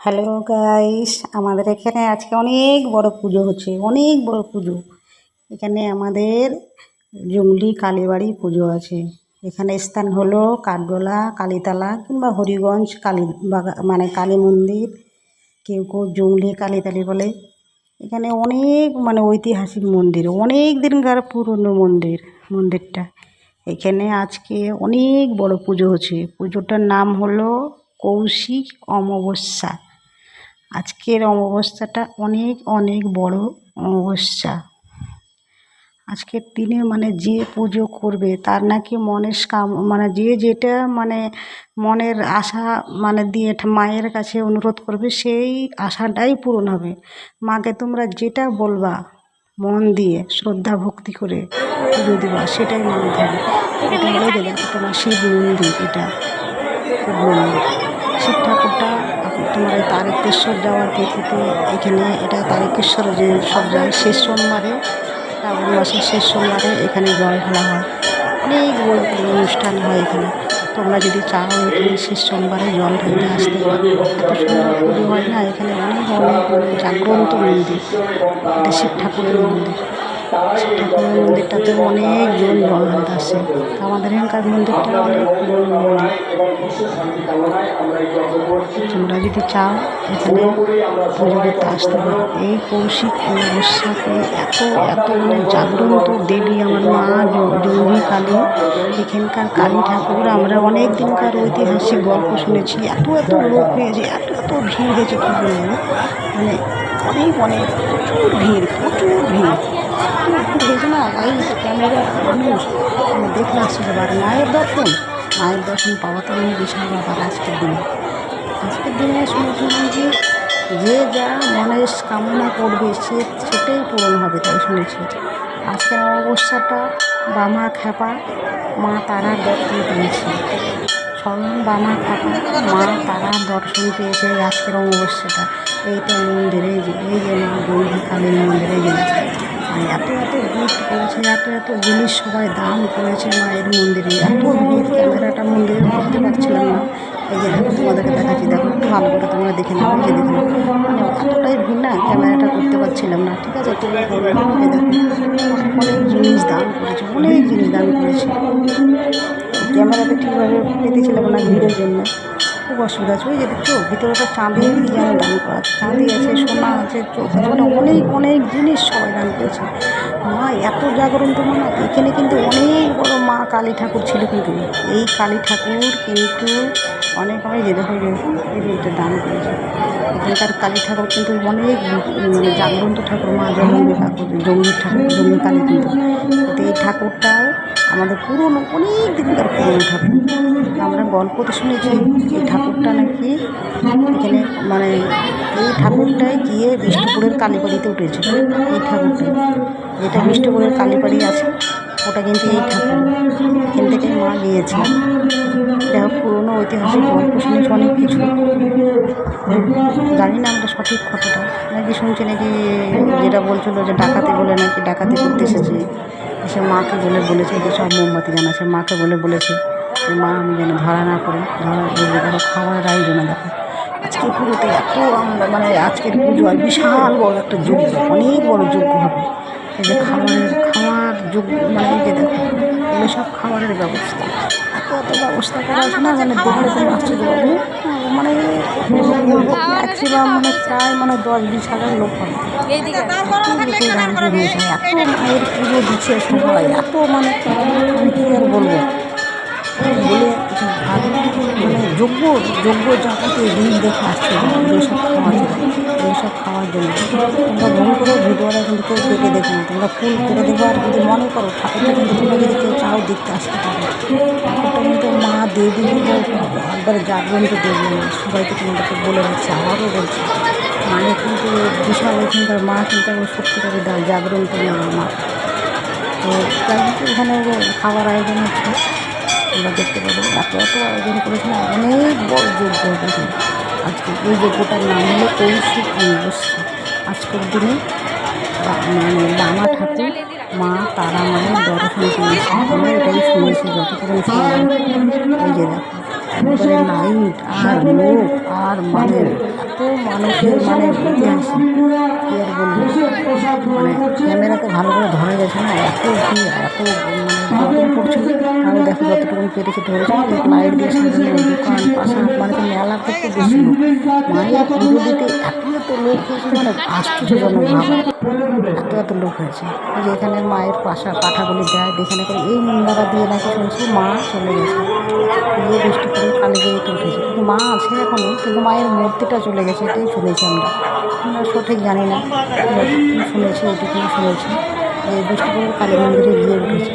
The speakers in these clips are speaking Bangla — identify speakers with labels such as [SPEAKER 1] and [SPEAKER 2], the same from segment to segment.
[SPEAKER 1] হ্যালো গাইস, আমাদের এখানে আজকে অনেক বড় পুজো হচ্ছে, অনেক বড় পুজো। এখানে আমাদের জঙ্গলি কালীবাড়ি পুজো আছে। এখানে স্থান হলো কাঠগোলা, কালীতলা কিংবা হরিগঞ্জ, কালী মানে কালী মন্দির, কেউ কেউ জঙ্গলি কালীতালি বলে। এখানে অনেক মানে ঐতিহাসিক মন্দির, অনেক দিনকার পুরনো মন্দির, মন্দিরটা। এখানে আজকে অনেক বড় পুজো হচ্ছে। পুজোটার নাম হলো কৌশিক অমাবস্যা। আজকের অমাবস্যাটা অনেক অনেক বড় অমাবস্যা। আজকের দিনে মানে যে পুজো করবে, তার নাকি মনের কাম মানে যে যেটা মানে মনের আশা মানে দিয়ে মায়ের কাছে অনুরোধ করবে, সেই আশাটাই পূরণ হবে। মাকে তোমরা যেটা বলবা মন দিয়ে, শ্রদ্ধা, ভক্তি করে পুজো দেবা, সেটাই মনে থাকবে। এটা তোমার শিব মন্দির, এটা। শিব মন্দির শিব ঠাকুরটা, তোমার এই তারকেশ্বর যাওয়ার তিথিতে এখানে এটা তারকেশ্বর যে সব যায়, শেষ সোমবারে শ্রাবণ মাসের শেষ সোমবারে এখানে জল ঢালা হয়। অনেক বড় অনুষ্ঠান হয় এখানে। তোমরা যদি চাও এখানে শেষ সোমবারে জল ঢালতে আসতে পারো এত সুন্দর পুজো হয় না, এখানে অনেক অনেক মানে জাগ্রন্ত মন্দির এটা শিব ঠাকুরের মন্দির। শিব ঠাকুরের মন্দিরটাতে অনেকজন জল ঢালতে আসে আমাদের এখানকার মন্দিরটা অনেক পুরনো মন্দির তোমরা যদি চাও, এখানে পুজো করতে আসতে পারো। এই কৌশিক অমাবস্যাতে এত এত মানে জাগ্রন্ত দেবী আমার মা জঙ্গি কালী, এখানকার কালী ঠাকুর। আমরা অনেক দিনকার ঐতিহাসিক গল্প শুনেছি। এত এত লোক হয়েছে, এত এত ভিড় হয়েছে, কী বলব? মানে অনেক অনেক প্রচুর ভিড় প্রচুর ভিড়। হয়েছে না লাইট ক্যামেরা মানুষ মানে দেখলে আসছে আর মায়ের দর্শন। মায়ের দর্শন পাওয়া তো অনেক বিশাল ব্যাপার আজকের দিনে। আজকের দিনে শুনেছিলাম যে যে যা মনের কামনা করবে, সে সেটাই পূরণ হবে তাই শুনেছি। আজকের অমাবস্যাটা বামা খ্যাপা, মা তারার দর্শন পেয়েছে। স্বয়ং বামা খ্যাপা, মা তারার দর্শন পেয়েছে আজকের অমাবস্যাটা। এইটা মন্দিরে যে এই যে মা গৌরী কালীর মন্দিরে গেছে মানে এত এত গিফট করেছে, এত এত জিনিস সবাই দান করেছে মায়ের মন্দিরে। এত ভিড়, ক্যামেরাটা মন্দিরে করতে পারছিলাম না। এই যে দেখো, তোমাদেরকে দেখাচ্ছি, দেখো, একটু ভালো করে তোমরা দেখে নাও যে দেখে মানে এতটাই ভিড় না, ক্যামেরাটা করতে পারছিলাম না, ঠিক আছে? তুমি এই দেখো, অনেক জিনিস দান করেছে, অনেক জিনিস দান করেছে। ক্যামেরাটা ঠিকভাবে পেতেছিলাম না ভিড়ের জন্য। খুব অসুবিধা আছে। ওই যে দেখছ, ভিতরে একটা চাঁদি যেন দান করা চাঁদি আছে, সোনা আছে চোখ আছে মানে অনেক অনেক জিনিস সবাই দান করেছে। মা, এত জাগরণ তো মানে এখানে কিন্তু অনেক বড় মা কালী ঠাকুর ছিল কিন্তু। এই কালী ঠাকুর কিন্তু অনেক অনেক যে দেখো এটা দান করেছে। এখানকার কালী ঠাকুর কিন্তু অনেক মানে জাগ্রন্ত ঠাকুর মা জগন্নাথ ঠাকুর জঙ্গির ঠাকুর জঙ্গি কালী কিন্তু। কিন্তু এই ঠাকুরটাও আমাদের পুরনো অনেক দিনকার পুরনো ঠাকুর। আমরা গল্প তো শুনেছি এই ঠাকুরটা নাকি এখানে মানে এই ঠাকুরটাই গিয়ে বিষ্ণুপুরের কালীবাড়িতে উঠেছিল এই ঠাকুরটাই যেটা বিষ্ণুপুরের কালীবাড়ি আছে, ওটা কিন্তু এই ঠাকুর। এখান থেকে মা গিয়েছে দেখো পুরোনো ঐতিহাসিক গল্প শুনেছি অনেক কিছু। জানি না আমরা সঠিক কথাটা। নাকি শুনছি নাকি যেটা বলছিল যে ডাকাতি বলে নাকি ডাকাতি করতে এসেছে? এসে মাকে বলে বলেছে যে, সব মোমবাতি জানাচ্ছে মাকে বলে বলেছে যে, মা, আমি যেন ধরা না করি ধরা বলবে দেখো, খাওয়ার আয়োজনে দেখো আজকে পুজোতে এত আমরা মানে আজকের পুজো আর বিশাল বড় একটা যজ্ঞ, অনেক বড় যজ্ঞ হবে। এই যে খাবারের, খাওয়ার যজ্ঞ মানে এই যে দেখো, এগুলো সব খাবারের ব্যবস্থা। এত এত ব্যবস্থা করা আছে না? মানে দেখলে তুমি আশ্চর্য ম্যাক্সিমাম মানে প্রায় মানে দশ বিশ হাজার লোক হবে এত মায়ের পুজো দিচ্ছে সবাই এত মানে কী আর বলব বলে মানে যোগ্য যোগ্য যাবতীয় জিনিস দেখে আসছে যেসব খাওয়ার এইসব খাওয়ার জন্য তোমরা ভুল করে ভিডিওটা কিন্তু কেউ কেটে দেখো তোমরা ফুল করে দেবো আর যদি মনে করো ঠাকুরটা কিন্তু তোমরা যদি কেউ চাও দেখতে আসতে পারো কিন্তু মা দেবী একবারে জাগ্রন্ত দেবী। সবাইকে তোমাদেরকে বলে রাখছি, আবারও বলছি। মানে কিন্তু বিশাল এখানকার মা কিন্তু আমার সত্যিকারের জাগ্রন্ত আমার মা। তো যাই হোক, এখানে খাবার আয়োজন হচ্ছে আমরা দেখতে পাবো। এত এত আয়োজন করেছিলাম অনেক বড় যোগ্য হয়েছিল আজকে এই যোগ্যটার নাম হলো কৌশিক অমাবস্যা। আজকের দিনে মানে বামা ঠাকুর মা তারা মায়ের দর্শন পেয়েছে আমরা এটাই শুনেছি যতক্ষণ শুনলাম। আর লোক আর মানে এত মানুষের মানে কী মানে ক্যামেরাতে ভালো করে ধরা গেছে না, এত ভিড়, এত মানে আমি দেখো যতটুকু পেরেছি ধরেছি লাইট দিয়ে সাজানো দোকান পাশাপাশি মানে মেলা করতে বেশি মায়ের পুজো দিতে এত এত লোক হয়েছে মানে আশ্চর্যজনক ভাবে। এত এত লোক হয়েছে। এই যে এখানে মায়ের পাশা পাঠাগুলি দেয় দেখে নাকি এই নিন্দারা দিয়ে নাকি শুনছি মা চলে গেছে। এই বৃষ্টি করে কালীপুরিতে উঠেছে। কিন্তু মা আছে এখনও কিন্তু মায়ের মূর্তিটা চলে গেছে এটাই শুনেছি আমরা। আমরা সঠিক জানি না। শুনেছি ওইটুকু শুনেছি। এই বৃষ্টিপুর কালী মন্দিরে গিয়ে উঠেছে।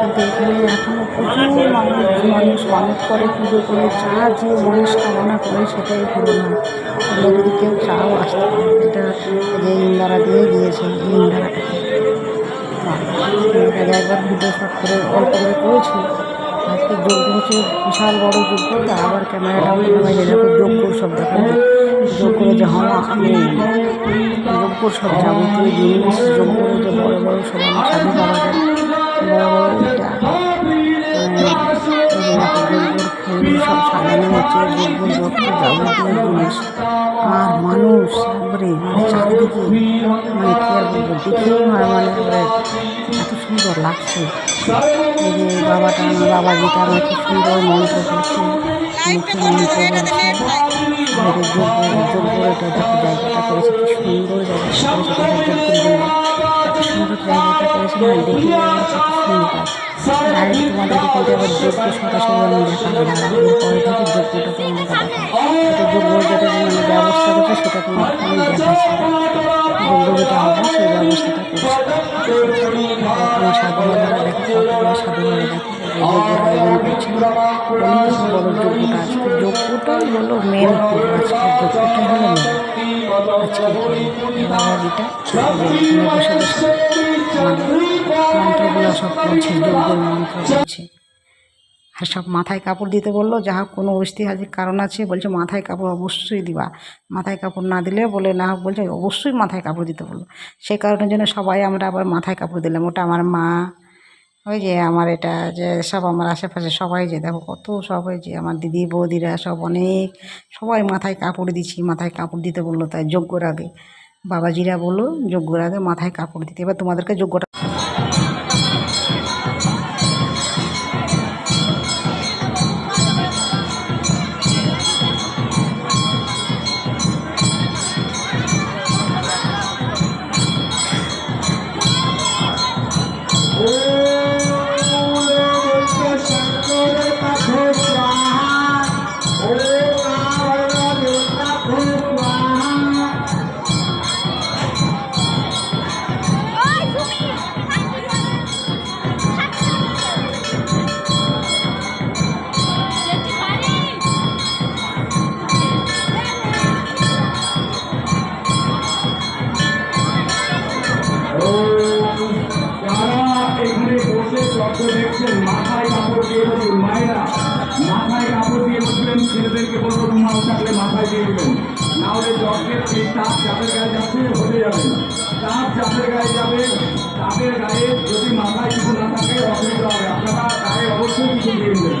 [SPEAKER 1] কিন্তু এখানে এখনও প্রচুর মানুষ মানুষ মানত করে পুজো করে। যা যে মনস্কামনা করে সেটাই পূরণ হয় তোমরা যদি কেউ চাও আসতে পারো, এটা যে ইন্দারা দিয়ে গিয়েছে, এই ইন্দারাটাকে একবার ভিডিও শট করে, অল্প করে করেছি। আজকে যোগ্য হচ্ছে বিশাল বড় যোগ্য, তো আবার ক্যামেরাটা ওই যে দেখো যোগ্য সব দেখো যোগ করে যে হওয়া আমি যোগ্য সব যাবতীয় জিনিস, যোগ্য যে বড় বড় সব আমার সাধু পাওয়া যায় বড় বড় এটা সব সাজানো হচ্ছে যাবতীয় জিনিস। আর মানুষ, একবারে চারিদিকে মানে কী আর বলব, দেখেই মানে এত সুন্দর লাগছে। বাবাটা আমার বাবাজিটা আমার খুব সুন্দর মন্ত্র করছে মুখে জায়গাটা করেছে সুন্দর জায়গাটা করেছে এটা যোগ্য যেটা মানে ব্যবস্থা করছে সেটা তোমাদেরকে আমি দেখাচ্ছি যোগ্য সেই ব্যবস্থাটা করছি সাধুবাবারা দেখো আয়োজন করছে অনেক বড় যোগ্যটা আজকে যোগ্যটাই হলো মেন আজকে যোগ্যটাই হলো মানে মন্ত্রগুলো সব পড়ছে যোগ্যের মন্ত্র বলছে। আর সব মাথায় কাপড় দিতে বলল, যা হোক কোনো ঐতিহাসিক কারণ আছে, বলছে মাথায় কাপড় অবশ্যই দিবা। মাথায় কাপড় না দিলে বলে না হোক, বলছে অবশ্যই মাথায় কাপড় দিতে বলল। সেই কারণের জন্য সবাই আমরা আবার মাথায় কাপড় দিলাম। ওটা আমার মা, ওই যে আমার এটা, যে সব আমার আশেপাশে সবাই যে দেখো কত সবাই যে আমার দিদি, বৌদিরা সব অনেক সবাই মাথায় কাপড় দিচ্ছি, মাথায় কাপড় দিতে বলল। তাই যজ্ঞর আগে বাবাজিরা বলল যজ্ঞর আগে মাথায় কাপড় দিতে। এবার তোমাদেরকে যজ্ঞটা
[SPEAKER 2] যত মাথায় কাপড় দিয়ে বসুন মায়েরা মাথায় কাপড় দিয়ে বসবেন ছেলেদেরকে বলব রুমাল থাকলে মাথায় দিয়ে দেবেন। না হলে যজ্ঞের এই তাপ যাদের গায়ে যাচ্ছে হতে যাবে। তাপ যাদের গায়ে যাবে তাদের গায়ে যদি মাথায় কিছু না থাকে অসুবিধা হবে। আপনারা গায়ে অবশ্যই কিছু দিয়ে দেবেন।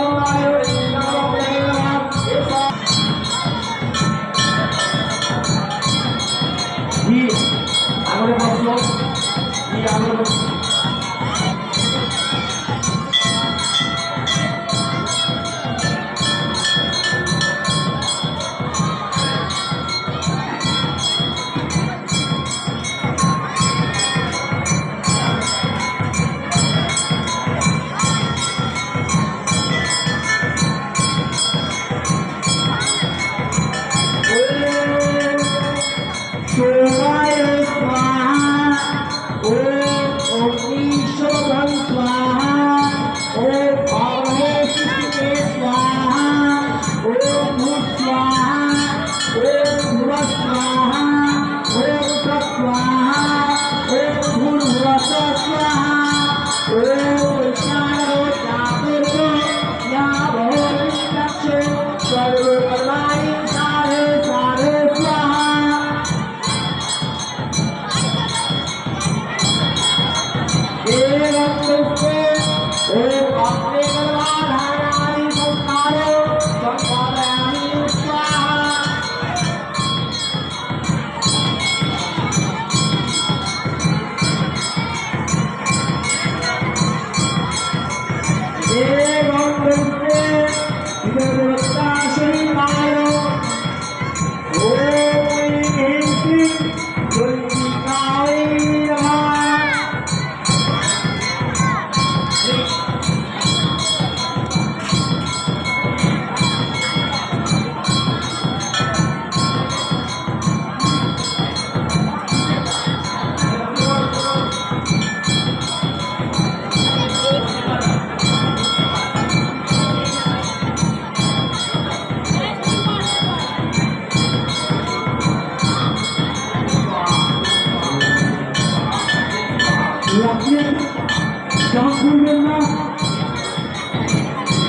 [SPEAKER 2] আমরা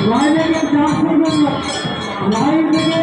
[SPEAKER 3] लाइन में क्या जांच कर दो लाइन में